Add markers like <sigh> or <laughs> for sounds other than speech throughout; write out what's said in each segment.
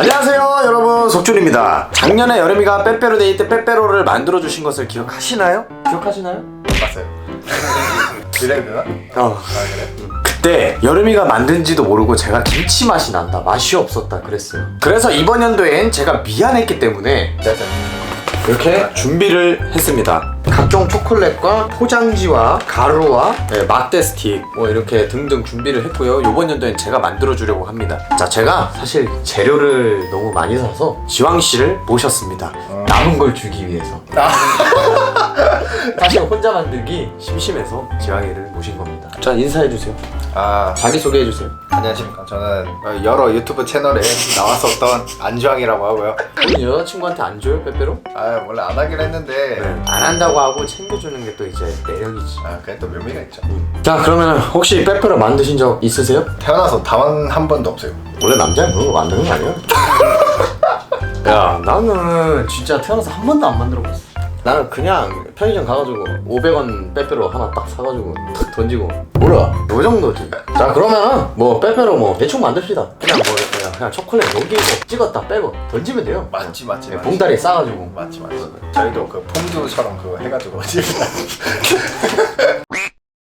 안녕하세요 여러분 속준입니다 작년에 여름이가 빼빼로 데이 때 빼빼로를 만들어주신 것을 기억하시나요? 기억하시나요? 봤어요. 이래야 되나? 어아 그래? 그때 여름이가 만든지도 모르고 제가 김치 맛이 난다 맛이 없었다 그랬어요 그래서 이번 연도엔 제가 미안했기 때문에 짜잔. 이렇게 준비를 했습니다. 각종 초콜릿과 포장지와 가루와 네, 막대 스틱 뭐 이렇게 등등 준비를 했고요. 이번 연도엔 제가 만들어 주려고 합니다. 자, 제가 사실 재료를 너무 많이 사서 지왕 씨를 모셨습니다. 남은 걸 주기 위해서. <laughs> 사실 혼자 만들기 심심해서 지왕이를 모신 겁니다. 자, 인사해 주세요. 아 자기 소개해 주세요. 안녕하십니까. 저는 어, 여러 유튜브 채널에 나왔었던 안주왕이라고 하고요. 여자친구한테 안 줘요, 빼빼로? 아 원래 안 하긴 했는데 안 한다고 하고 챙겨주는 게 또 이제 매력이지. 아 그게 또 묘미가 있죠. 자 그러면 혹시 빼빼로 만드신 적 있으세요? 태어나서 단 한 번도 없어요. 원래 남자는 그런 거 만드는 거 아니야? <laughs> 야 나는 진짜 태어나서 한 번도 안 만들어 봤어 나는 그냥 편의점 가가지고 500원 빼빼로 하나 딱 사가지고 탁 던지고 몰라 요 정도지 자 그러면 뭐 빼빼로 뭐 대충 만듭시다 그냥 뭐 그냥, 그냥 초콜릿 녹이고 찍었다 빼고 던지면 돼요 맞지 맞지 네, 맞지. 봉다리에 싸가지고 맞지 맞지. 저희도 그 퐁듀처럼 그거 해가지고 <laughs>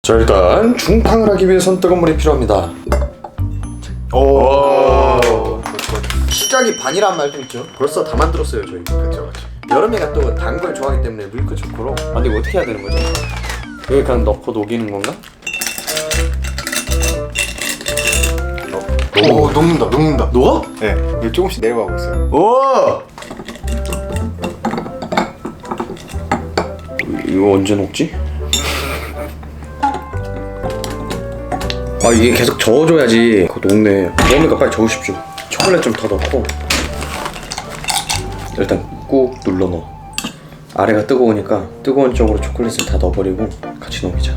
자 일단 중탕을 하기 위해선 뜨거운 물이 필요합니다 오. 시작이 반이란 말도 있죠 벌써 다 만들었어요 저희 그렇죠 그렇죠. 여름이가 또 단 걸 좋아하기 때문에 밀크 초코로 아 근데 이거 어떻게 해야 되는 거죠? 여기 그냥 넣고 녹이는 건가? 오 녹는다 녹는다. 녹아? 네. 이게 조금씩 내려가고 있어요. 오! 이거 언제 녹지? 아 이게 계속 저어줘야지 그거 녹네 여름이가 빨리 저으십시오 초콜릿 좀 더 넣고 일단 꾹 눌러 넣어 아래가 뜨거우니까 뜨거운 쪽으로 초콜릿을 다 넣어버리고 같이 녹이자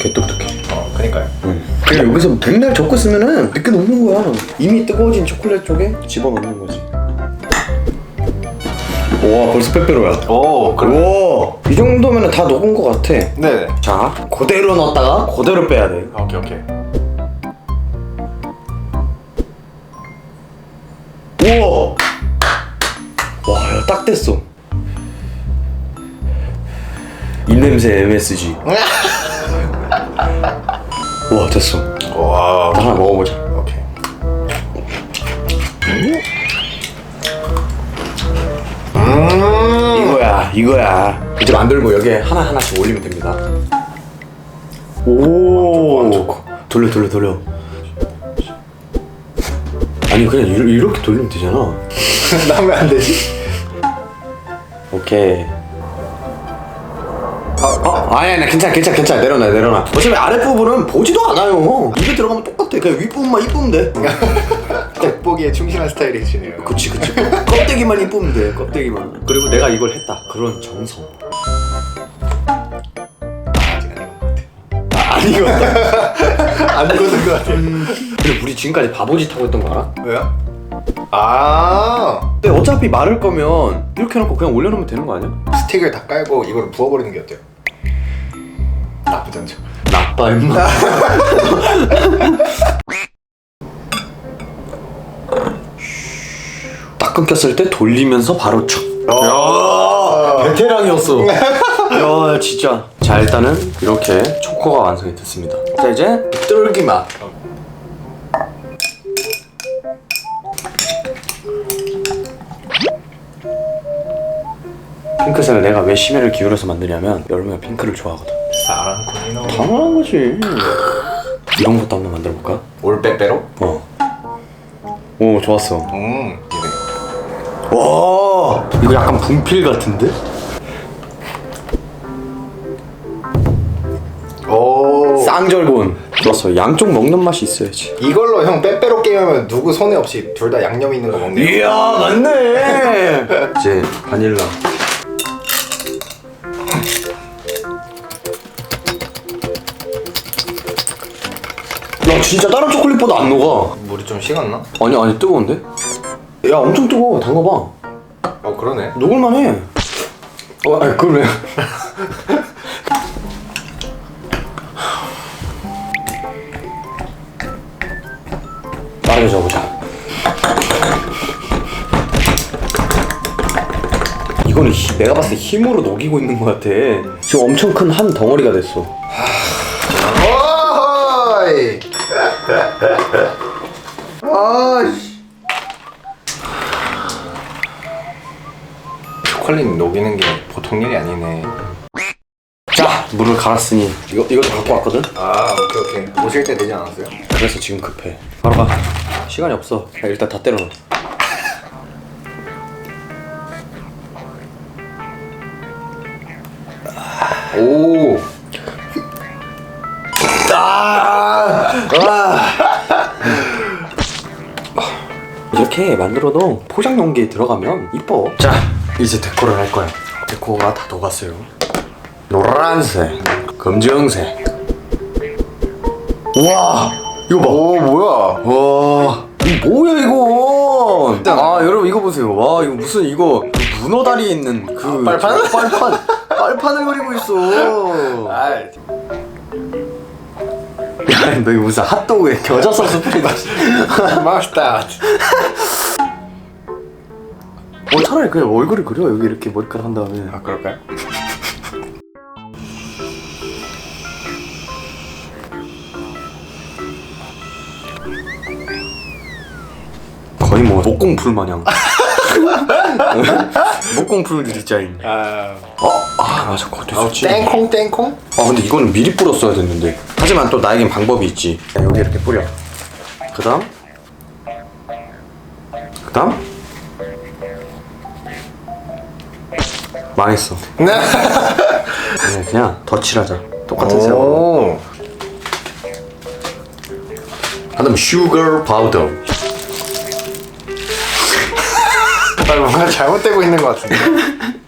개똑똑해 어 그니까요. 그냥 여기서 맨날 적고 쓰면은 늦게 녹는 거야. 이미 뜨거워진 초콜릿 쪽에 집어넣는 거지. 와 벌써 빼빼로야. 오 와, 이 정도면 다 녹은 거 같아. 네네. 자, 그대로 넣었다가 그대로 빼야 돼. 오케이 오케이. 우와. 와, 야, 딱 됐어. 입냄새 MSG. <laughs> 와, 됐어. 와. 나 하나 먹어보자. 오케이. 음. 이거야 이거야 이제 만들고 여기에 하나 하나씩 올리면 됩니다 오 돌려 돌려 돌려 아니 그냥 이렇게 돌리면 되잖아 <laughs> 나면 안 되지? 오케이 어? 아니 아니 괜찮아 괜찮아 괜찮아 내려놔 내려놔 어차피 아랫부분은 보지도 않아요 입에 들어가면 똑같아 그냥 윗부분만 이쁘면 돼 <laughs> 닭보기에 충실한 스타일이시네요. 그치 그치 껍데기만 이쁘면 돼 껍데기만 그리고 내가 이걸 했다 그런 정성 아직 아닌 것 같아. 아, 아니거든 안 익었는 것 같아. 근데 우리 지금까지 바보짓 하고 있던 거 알아? 왜요? 아 근데 어차피 마를 거면 이렇게 해놓고 그냥 올려놓으면 되는 거 아니야? 스틱을 다 깔고 이걸 부어버리는 게 어때요? 나쁘지 않죠. 나빠 임마. <laughs> 딱 끊겼을 때 돌리면서 바로 촥. 야, 베테랑이었어. <laughs> 야 진짜. 자 일단은 이렇게 초코가 완성이 됐습니다. 자 이제 뜰기 맛 핑크색을 내가 왜 심혈을 기울여서 만드냐면 여름에 핑크를 좋아하거든 사랑꾼이노. 당연한 거지 이런 것도 한번 만들어 볼까? 올 빼빼로? 어. 오 좋았어. 음. 와 이거 약간 분필 같은데? 오. 쌍절곤. 좋았어. 양쪽 먹는 맛이 있어야지. 이걸로 형 빼빼로 게임하면 누구 손해 없이 둘 다 양념 있는 거 먹네요. 이야 맞네. 이제 바닐라. 진짜 다른 초콜릿보다 안 녹아 물이 좀 식었나? 아니 아니 뜨거운데? 야 엄청 뜨거. 워단거 봐. 어 그러네 녹을만해 어 아니 그걸 왜 <laughs> 빠르게 적어보자 이거는 내가 봤을 때 힘으로 녹이고 있는 것 같아 지금 엄청 큰 한 덩어리가 됐어 아씨. 초콜릿 녹이는 게 보통 일이 아니네. 자, 물을 갈았으니 이거 이거 좀 갖고 왔거든. 아 오케이 오케이. 오실 때 되지 않았어요? 그래서 지금 급해. 바로 가. 시간이 없어. 야, 일단 다 때려. 넣어. 오. 아. 이렇게 만들어도 포장 용기에 들어가면 이뻐. 자, 이제 데코를 할 거야. 데코가 다 녹았어요. 노란색, 검정색. 와, 이거 봐. 오 뭐야? 와, 이거 뭐야 이거? 아 여러분 이거 보세요. 와 이거 무슨 이거 문어 다리에 있는 그 빨판? 빨판 빨판을 그리고 있어. <laughs> 아. 야, 너 이거 무슨 핫도그에 겨자 소스 뿌리고 있어. 마스타드. 어 차라리 그냥 얼굴을 그려 여기 이렇게 머리카락 한 다음에. 아 그럴까요? 거의 뭐 목공풀 마냥. <laughs> 목공풀 디자인. 아. 어, 아 맞아 그것도 있었지. 땡콩 땡콩. 아 근데 이거는 미리 뿌렸어야 됐는데. 하지만 또 나에겐 방법이 있지. 자, 여기 이렇게 뿌려. 그 다음? 그 다음? 망했어. 그냥, 그냥 덧칠하자. 똑같은 색으로. 오. 그 다음에 슈거 파우더 아 뭔가 잘못되고 있는 것 같은데. <laughs>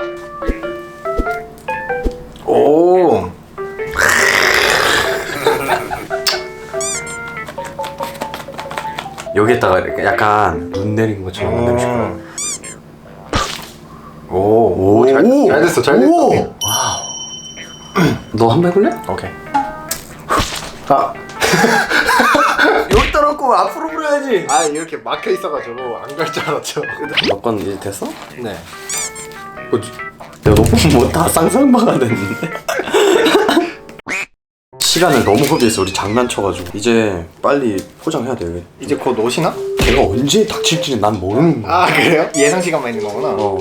여기에다가 이렇게 약간 눈 내린 것처럼 만들고 싶어 음. 오. 오. 잘, 잘 됐어 잘 됐어. 오! 너 한 번 해볼래? 오케이. 아. <laughs> 여기다 놓고 앞으로 불어야지 아 이렇게 막혀 있어가지고 안 갈 줄 알았죠. 너건 이제 됐어? 네. 어, 야, 너 보면 뭐다 쌍쌍바가 됐는데? 시간을 너무 허비했어. 우리 장난쳐가지고. 이제 빨리 포장해야 돼. 이제 곧 오시나? 걔가 언제 닥칠지는 난 모르는 거야. 아 그래요? 예상 시간만 있는 거구나. 어.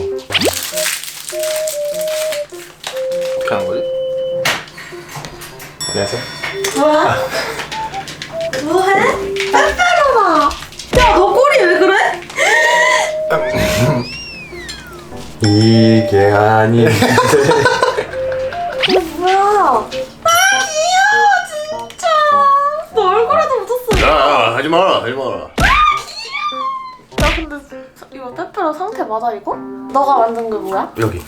어떻게 하는 거지? 안녕하세요. 뭐야? 뭐해? 빼빼로나! 야, 너 꼬리 왜 그래? 이게 아닌데. 이거 <laughs> 뭐야? 하지 마라, 하지 마라. 야, 근데 이거 빼빼로 상태 맞아, 이거? 너가 만든 게 뭐야? 여기.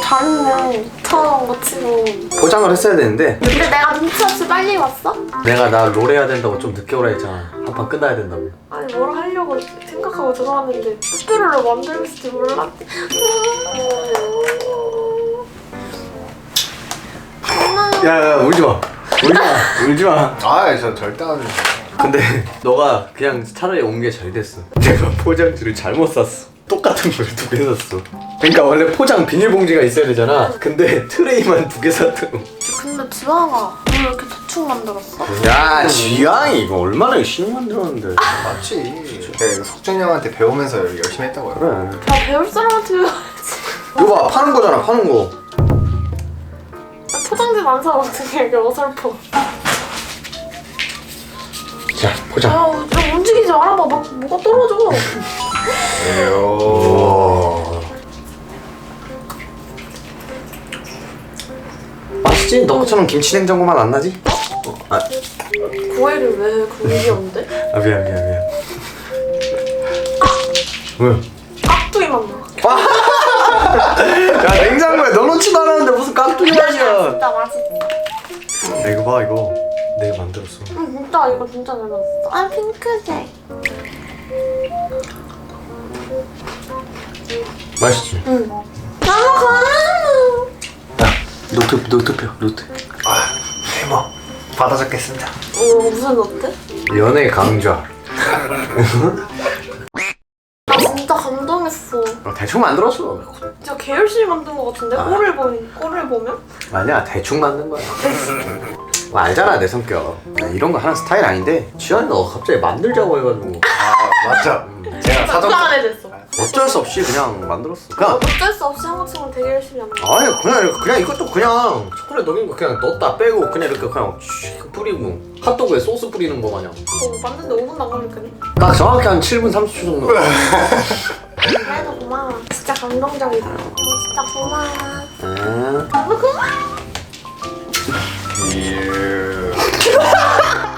잘했네. 처음 거 치고. 포장을 했어야 되는데, 근데 내가 눈치 없이 빨리 왔어? 내가 나 롤 해야 된다고 좀 늦게 오라 했잖아. 한 판 끝나야 된다고. 아니, 뭘 하려고 생각하고 들어왔는데 빼빼로를 만들고 있을 줄 몰랐지. 야, 야, 울지 마. 울지 마. 울지 마. 아 저 절대 안. 근데 너가 그냥 차라리 온 게 잘 됐어. 내가 포장지를 잘못 샀어. 똑같은 걸 두 개 샀어. 그러니까 원래 포장 비닐봉지가 있어야 되잖아. 근데 트레이만 두 개 샀다고. 근데 지방아, 왜 이렇게 대충 만들었어? 야, 지향이 이거 얼마나 열심히 만들었는데. 맞지. 내가 이거 석준이 형한테 배우면서 열심히 했다고요. 그래. 다 배울 사람한테 배워야지. 이거 봐, 파는 거잖아, 파는 거. 포장지 안 사면 어떻게 이게 어설퍼. 자, 포장. 야, 야 움직이지 말아봐. 막 뭐가 떨어져. 에요. 맛있지? 너 것처럼 김치 냉장고만 안 나지? 어, 아, 고해를 왜 그게 없는데? 아 미안 미안 미안. 왜? 깍두기만 넣어. 야 냉장고에 넣어놓지도 않았는데 무슨 깍두기 맛이야. 진짜 맛있어. 야, 이거 봐 이거 내가 만들었어. 응, 진짜 이거 진짜 잘 만들었어. 아, 핑크색. 맛있지? 응. 나무 가는. 야 노트 노트표 노트. 아 대박. 받아 적겠습니다. 어, 무슨 어때? 연애 강좌. <laughs> 나 진짜 어, 대충 만들었어 진짜 개 열심히 만든 것 같은데 아. 꼴을 보면 꼴을 보면 아니야 대충 만든 거야 뭐 알잖아 내 성격 나 이런 거 하는 스타일 아닌데 지현이 너 갑자기 만들자고 해가지고 아 맞죠. 제가 사전 됐어. 어쩔 수 없이 그냥 만들었어 그냥 어쩔 수 없이 한국 친구는 되게 열심히 하는 거. 아니 그냥 이렇게- 그냥 이것도 그냥 초콜릿 녹인 거 그냥 넣었다 빼고 그냥 이렇게 그냥 슉 뿌리고 핫도그에 소스 뿌리는 거 마냥 어, 만드는데 5분도 안 걸렸거든. 딱 정확히 한 7분 30초 정도 <laughs> 그래도 고마워. 진짜 감동적이다. 어, 진짜 고마워. 음. 너무 고마워. 예. <laughs>